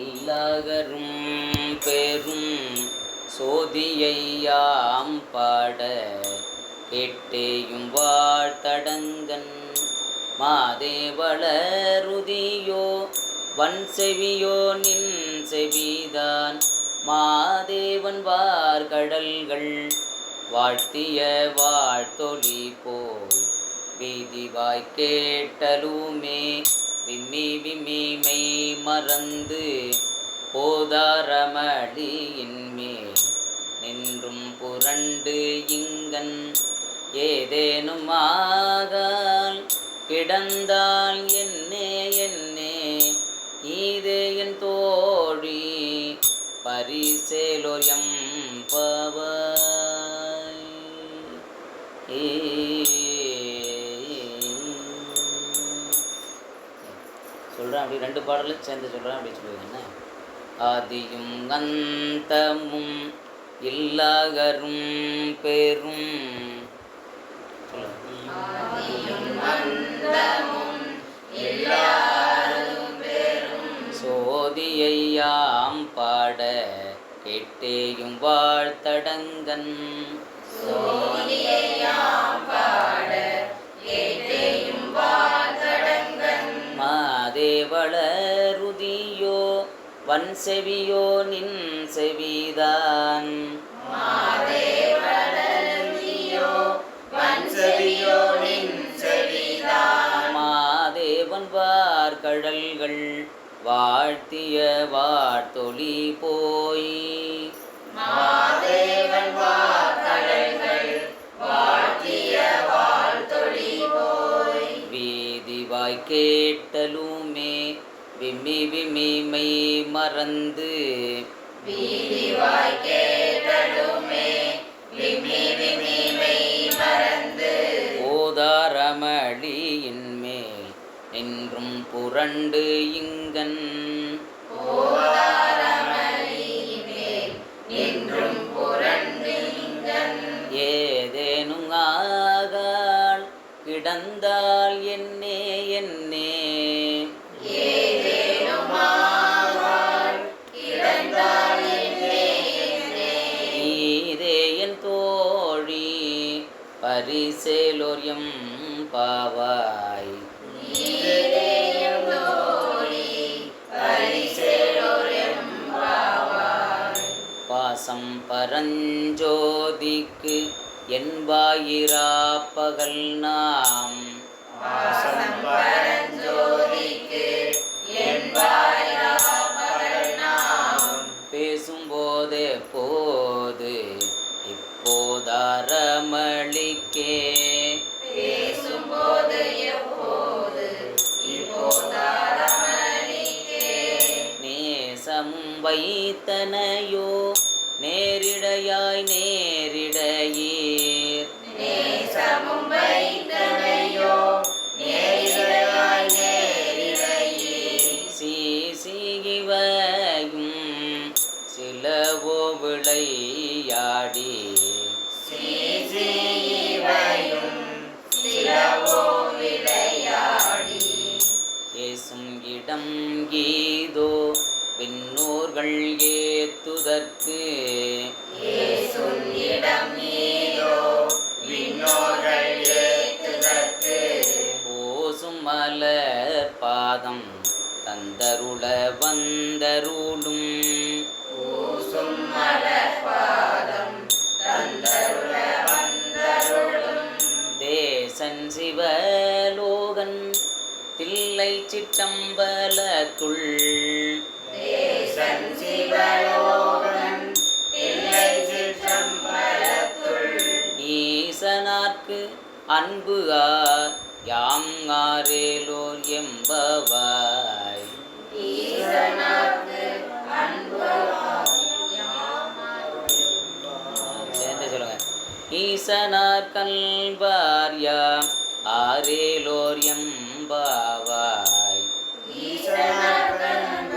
இல்லகரும் பெரும் சோதியையாம் பாட கேட்டேயும் வாழ்த்தடங்கன் மாதேவளருதியோ வன் செவியோ நின் செவிதான். மாதேவன் வார்கடல்கள் வாழ்த்திய வாழ்த்தொழி போய் வீதிவாய் கேட்டலுமே. விம்மி விம்மிமை மறந்து போதாரமளியின் நின்றும் புரண்டு இங்கன் ஏதேனும் ஆகால் கிடந்தால் என்னே என்னே ஈதே என் தோழி பரிசேலோயம் சொல்கிறேன் அப்படி ரெண்டு பாடலும் சேர்ந்து சொல்கிறேன் அப்படி சொல்லுவீங்கன்னா ஆதியும் அந்தமும் இல்லாகரும் பெரும். சோதியையாம் பாட கேட்டேயும் வாழ்த்தடங்கன். சோதியை வன் செவியோ நின் செவிதான் மாதேவன் வார்கடல்கள் வாழ்த்திய வார்த்தொலி போய். வீதிவாய் கேட்டலுமே விம்மி விம்மி மறந்து ஓதாரமளியின் மேல் நின்றும் புரண்டு இங்கன் ஏதேனும் ஆகால் கிடந்தால் பரிசேலோரியம் பாவாய். பாசம் பரஞ்சோதிக்கு என்பாயிரா பகல் நாம். பேசும்போதே போது இப்போதாரமளிக்கே நேசம் வைத்தனையோ நேரிடையாய் நேரிடையீர். சீசிகிவையும் சிலவோ விளையாடி ஏசும் இடம் கீதோ விண்ணோர்கள் ஏத்துதற்கு. ஓசும் மலர் பாதம் தந்தருள வந்தருளும். தேசன் சிவலோகன் தில்லை சிற்றம்பலத்துள். ஈசனார்க்கு அன்பு ஆர் யாம் ஆரேலோர் எம்பவர் ஈசனார் கல்வார்யா ஆரேலோர் எம்பாவாய். ஈசனார்